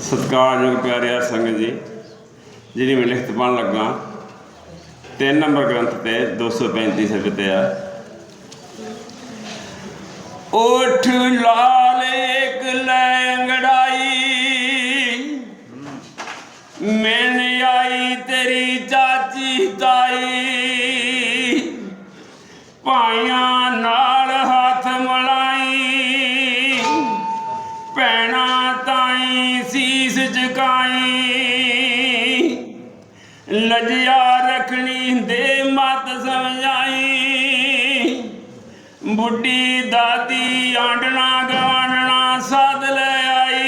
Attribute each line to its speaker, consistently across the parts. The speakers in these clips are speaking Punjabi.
Speaker 1: ਸਤਿਕਾਰਯੋਗ ਪਿਆਰਿਆ ਸੰਗਤ ਜੀ, ਜਿਹੜੀ ਮੈਂ ਲਿਖਤ ਪੜ੍ਹਨ ਲੱਗਾ, ਤਿੰਨ ਨੰਬਰ ਗ੍ਰੰਥ ਤੇ 235 ਸਫੇ ਆ। ਉਠ ਲਾਲੇਕ ਲੈ ਮੈਨ ਆਈ ਤੇਰੀ ਚਾਚੀ ਤਾਈ, ਭਾਈਆਂ ਨਾਲ ਲਜਿਆ ਰੱਖਣੀ ਦੇ ਮਤ ਸਮਝਾਈ। ਬੁੱਢੀ ਦਾਦੀ ਆਂਡਣਾ ਗਵਾਂਡਣਾ ਸਾਧ ਲੈ ਆਈ।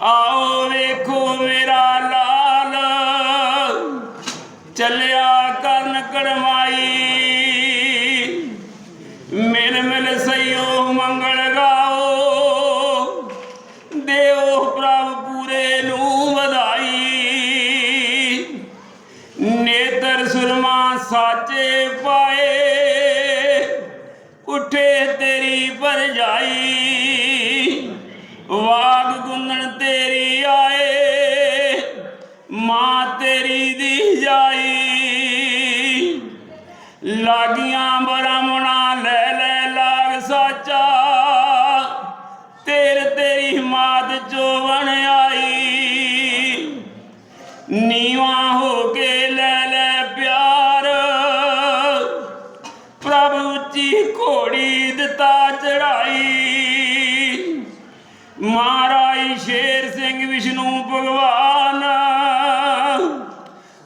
Speaker 1: ਆਓ ਵੇਖੋ ਮੇਰਾ ਲਾਲ, ਚੱਲਿਆ ਕਰਨ ਕੜਮਾਈ ਮਿਲ ਮਿਲ ਸਈਓ ਮੰਗਲ ਗਾਓ, ਦੇਓ ਪ੍ਰਭ ਸਾਚੇ ਪਾਏ, ਉਠੇ ਤੇਰੀ ਪਰਜਾਈ ਵਾਗ ਗੁੰਦਣ ਤੇਰੀ ਆਏ, ਮਾਂ ਤੇਰੀ ਦੀ ਜਾਈ। ਲਾਗੀਆਂ ਬਰਾਮਣਾ ਲੈ ਲੈ ਲਾਗ ਸਾਚਾ, ਤੇਰ ਤੇਰੀ ਮਾਤ ਚੋਵਣ ਆਈ। ਨੀਵਾ ਹੋ ਵਿਸ਼ਨੂੰ ਭਗਵਾਨ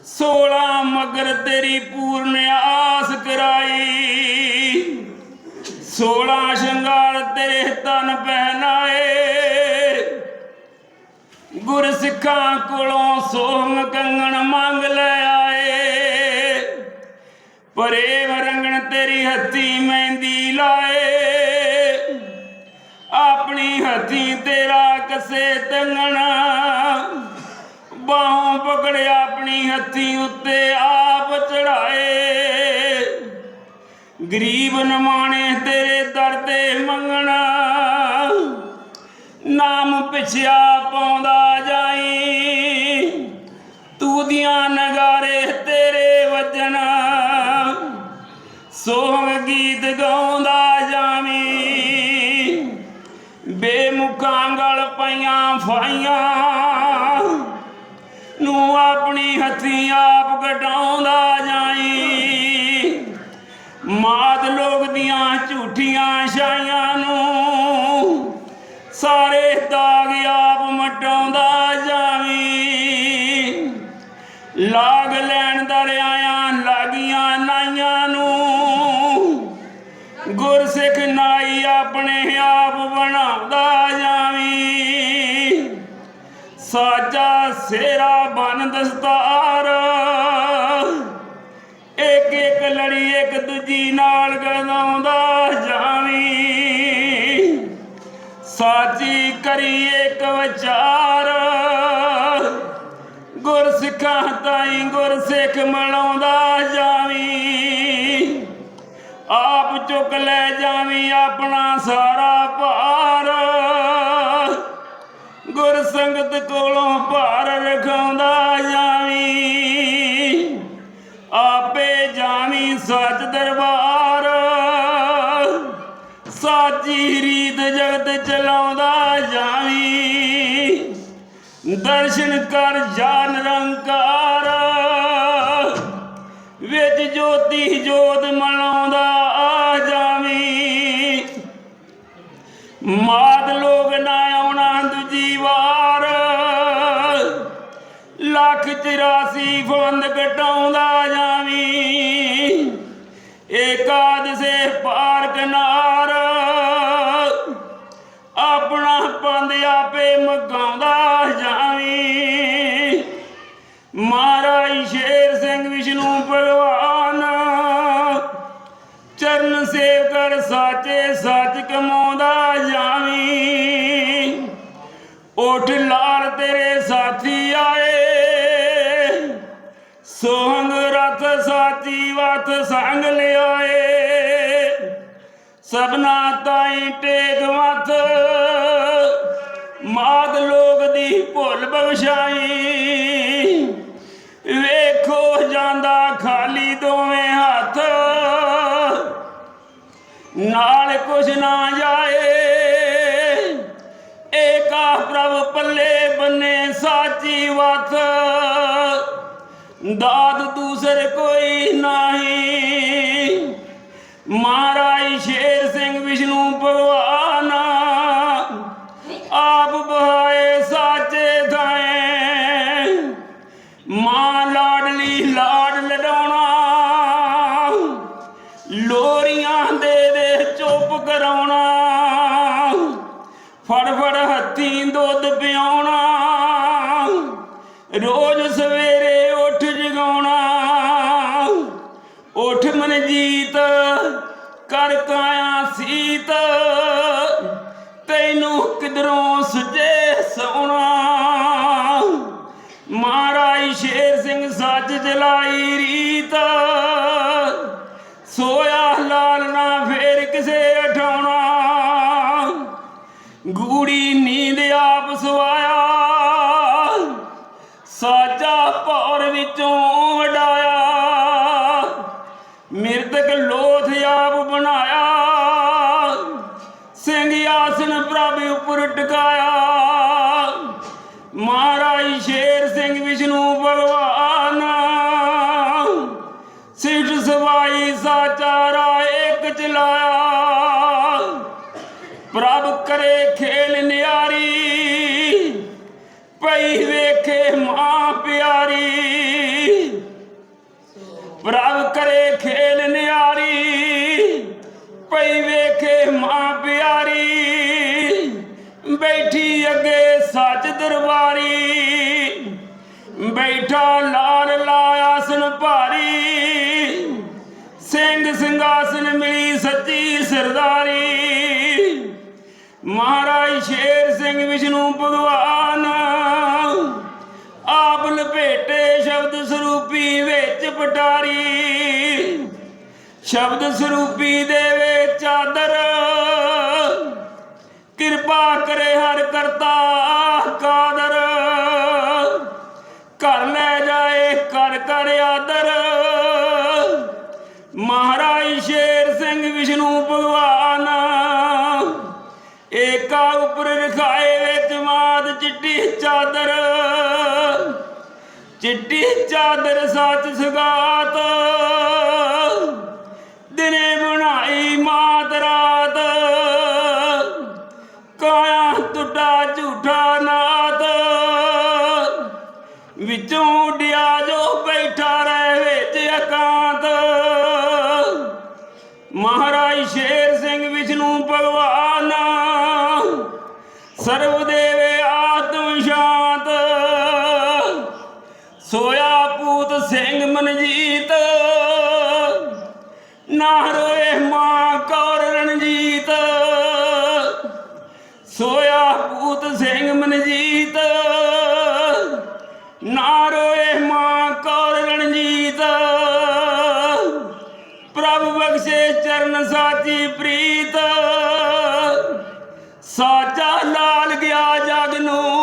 Speaker 1: ਸੋਲਾ ਮਗਰ ਤੇਰੀ ਪੂਰਨ ਆਸ ਕਰਾਈ। ਸੋਲਾ ਸ਼ਿੰਗਾਰ ਤੇਰੇ ਤਨ ਪਹਿਨਾਏ। ਗੁਰ ਸਿੱਖਾਂ ਕੋਲੋਂ ਸੋਹਣ ਕੰਗਣ ਮੰਗ ਲੈ ਆਏ। ਪਰੇ ਵਰੰਗਣ ਤੇਰੀ ਹੱਥੀ ਮਹਿੰਦੀ ਲਾਏ। ਆਪਣੀ ਹੱਥੀ ਤੇਰਾ ਕਸੇ ਤੰਗਣ। ਬਾਹੋਂ ਪਕੜ ਆਪਣੀ ਹੱਥੀ ਉੱਤੇ ਆਪ ਚੜਾਏ ਗਰੀਬ ਨਮਾਣੇ ਤੇਰੇ ਦਰ ਤੇ ਮੰਗਣਾ। ਨਾਮ ਪਿਛਿਆ ਪਾਉਂਦਾ ਜਾਈ। ਤੂੰ ਦੀਆਂ ਨਗਾ ਫਾਈਆਂ ਨੂੰ ਆਪਣੀ ਹੱਥੀ ਆਪ ਕਟਾਉਂਦਾ ਜਾਈ। ਮਾਦ ਲੋਕ ਦੀਆਂ ਝੂਠੀਆਂ ਛਾਈਆਂ ਨੂੰ ਸਾਰੇ ਦਾਗ ਆਪ ਮਟਾਉਂਦਾ ਜਾਵੀਂ ਲਾਗ ਲੈਣ ਦਰਿਆਆਂ ਲਾਗੀਆਂ ਨਾਈਆਂ ਨੂੰ ਗੁਰਸਿੱਖ ਨਾਈ ਆਪਣੇ ਆਪ ਬਣਾਉਂਦਾ ਸਾਜਾ ਸੇਰਾ ਬਨ ਦਸਤਾਰ। ਇੱਕ ਇੱਕ ਲੜੀ ਇੱਕ ਦੂਜੀ ਨਾਲ ਗਦਾਉਂਦਾ ਜਾਵੀ। ਸਾਚੀ ਕਰੀ ਇੱਕ ਵਿਚਾਰ। ਗੁਰ ਸਿੱਖਾਂ ਤਾਈ ਗੁਰ ਸਿੱਖ ਮਲਾਉਂਦਾ ਜਾਵੀਂ। ਆਪ ਚੁੱਕ ਲੈ ਜਾਵੀ ਆਪਣਾ ਸਾਰਾ ਭਾਰ। ਸੰਗਤ ਕੋਲੋਂ ਭਾਰ ਰਖਾਉਂਦਾ ਜਾਵੀਂ। ਆਪੇ ਜਾਵੀਂ ਸੱਚ ਦਰਬਾਰ। ਸਾਚੀ ਰੀਤ ਜਗਤ ਚਲਾਉਂਦਾ ਜਾਵੀਂ। ਦਰਸ਼ਨ ਕਰ ਜਾ ਨਿਰੰਕਾਰ। ਵਿੱਚ ਜੋਤੀ ਜੋਤ ਮਲਾਉਂਦਾ ਆ ਜਾਵੀਂ। ਮਾਤ ਲੱਖ 84 ਫੰਦ ਕਟਾਉਂਦਾ ਜਾਵੀਂ। ਏਕਾਦਸੇ ਪਾਰ ਕਿਨਾਰ ਆਪਣਾ ਪੰਦ ਆਪੇ ਮਗਾਉਂਦਾ ਜਾਵੀਂ। ਮਹਾਰਾਜ ਸ਼ੇਰ ਸਿੰਘ ਵਿਸ਼ਨੂੰ ਭਗਵਾਨ, ਚਰਨ ਸੇਵ ਕਰ ਸਾਚੇ ਸੱਚ ਕਮਾਉਂਦਾ ਜਾਵੀਂ। ਉਠ ਲਾਲ ਤੇਰੇ ਸਾਥੀ ਆਏ ਸੋਹੰਗ ਰਥ ਸਾਚੀ ਵਤ ਸੰਗ ਲਿਆਏ। ਸਭਨਾ ਤਾਈ ਟੇਕ ਮਤ ਮਾਦ ਲੋਕ ਦੀ ਭੁੱਲ ਬਖਸ਼ਾਈ। ਵੇਖੋ ਜਾਂਦਾ ਖਾਲੀ ਦੋਵੇਂ ਹੱਥ। ਨਾਲ ਕੁਛ ਨਾ ਜਾਏ। ਏਕਾ ਪ੍ਰਭ ਪੱਲੇ ਬੰਨੇ ਸਾਚੀ ਵਤ। ਦਾਤ ਦੂਸਰ ਕੋਈ ਨਹੀਂ। ਮਹਾਰਾਜ ਸ਼ੇਰ ਕਰ ਕਾਇਆ ਸੀਤ। ਤੈਨੂੰ ਕਿਧਰੋਂ ਸੁਝੇ ਸੋਣਾ? ਮਹਾਰਾਜ ਸ਼ੇਰ ਸਿੰਘ ਸੱਚ ਜਲਾਈ ਰੀਤ। ਸੋਇਆ ਲਾਲ ਨਾ ਫੇਰ ਕਿਸੇ ਉਠਾਉਣਾ ਗੂੜੀ ਨੀਂਦ ਆਪ ਸਵਾਇਆ। ਸਾਜਾ ਪੌਰ ਵਿੱਚੋਂ ਉੱਪਰ ਮਹਾਰਾਜ ਸ਼ੇਰ ਸਿੰਘ ਵਿਸ਼ਨੂੰ ਭਗਵਾਨ। ਸਿੱਧ ਸਵਾਈ ਸਾਚਾਰਾ ਇੱਕ ਚਲਾਇਆ। ਪ੍ਰਭ ਕਰੇ ਖੇਲ ਨਿਆਰੀ। ਪਈ ਵੇਖੇ ਮਾਂ ਪਿਆਰੀ। ਪ੍ਰਭ ਕਰੇ ਖੇਲ ਨਿਆਰੀ। ਪਈ ਵੇਖੇ ਮਾਂ ਪਿਆਰੀ। ਬੈਠੀ ਅੱਗੇ ਸੱਚ ਦਰਬਾਰੀ। ਬੈਠਾ ਲਾਲ ਲਾਆਸਨ ਭਾਰੀ। ਸਿੰਘ ਸਿੰਘਾਸਨ ਮਿਲੀ ਸੱਚੀ ਸਰਦਾਰੀ। ਮਹਾਰਾਜ ਸ਼ੇਰ ਸਿੰਘ ਵਿਸ਼ਨੂੰ ਭਗਵਾਨ। ਆਪ ਲਪੇਟੇ ਸ਼ਬਦ ਸਰੂਪੀ ਵਿੱਚ ਪਟਾਰੀ। ਸ਼ਬਦ ਸਰੂਪੀ ਦੇਵੇ ਚਾਦਰ ਕਿਰਪਾ ਕਰੇ ਹਰ ਕਰਤਾ ਕਾਦਰ। ਘਰ ਲੈ ਜਾਏ ਕਰ ਕਰ ਆਦਰ। ਮਹਾਰਾਜ ਸ਼ੇਰ ਸਿੰਘ ਵਿਸ਼ਨੂੰ ਭਗਵਾਨ, ਏਕਾ ਉੱਪਰ ਰਖਾਏ ਵਿੱਚ ਮਾਦ ਚਿੱਟੀ ਚਾਦਰ। ਚਿੱਟੀ ਚਾਦਰ ਸੱਚ ਸਗਾਤ। ਰੋਏ ਮਾਂ ਕੌਰ ਰਣਜੀਤ, ਸੋਇਆ ਪੂਤ ਸਿੰਘ ਮਨਜੀਤ, ਨਾ ਰੋਏ ਮਾਂ ਕੌਰ ਰਣਜੀਤ। ਪ੍ਰਭ ਬਖਸ਼ੇ ਚਰਨ ਸਾਚੀ ਪ੍ਰੀਤ, ਸਾਚਾ ਲਾਲ ਗਿਆ ਜਗ ਨੂੰ।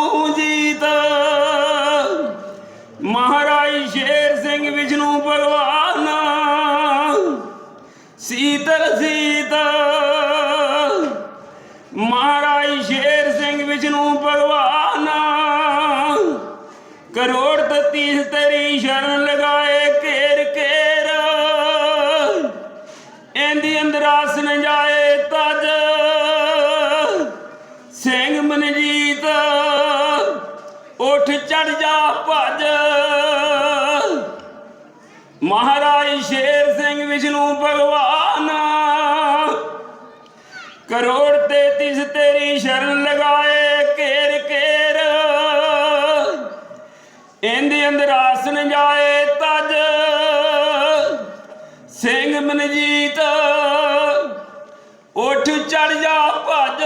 Speaker 1: ਚੜ ਜਾ ਭਜ। ਮਹਾਰਾਜ ਸ਼ੇਰ ਸਿੰਘ ਵਿਸ਼ਨੂੰ ਭਗਵਾਨ। ਕਰੋੜ ਤੇ ਤਿਸ ਤੇਰੀ ਸ਼ਰਨ ਲਗਾਏ ਕੇਰ ਕੇਰ ਇੰਦੇ ਅੰਦਰ ਆਸਨ ਜਾਏ ਤਜ। ਸਿੰਘ ਮਨਜੀਤ, ਉਠ ਚੜ ਜਾ ਭਜ।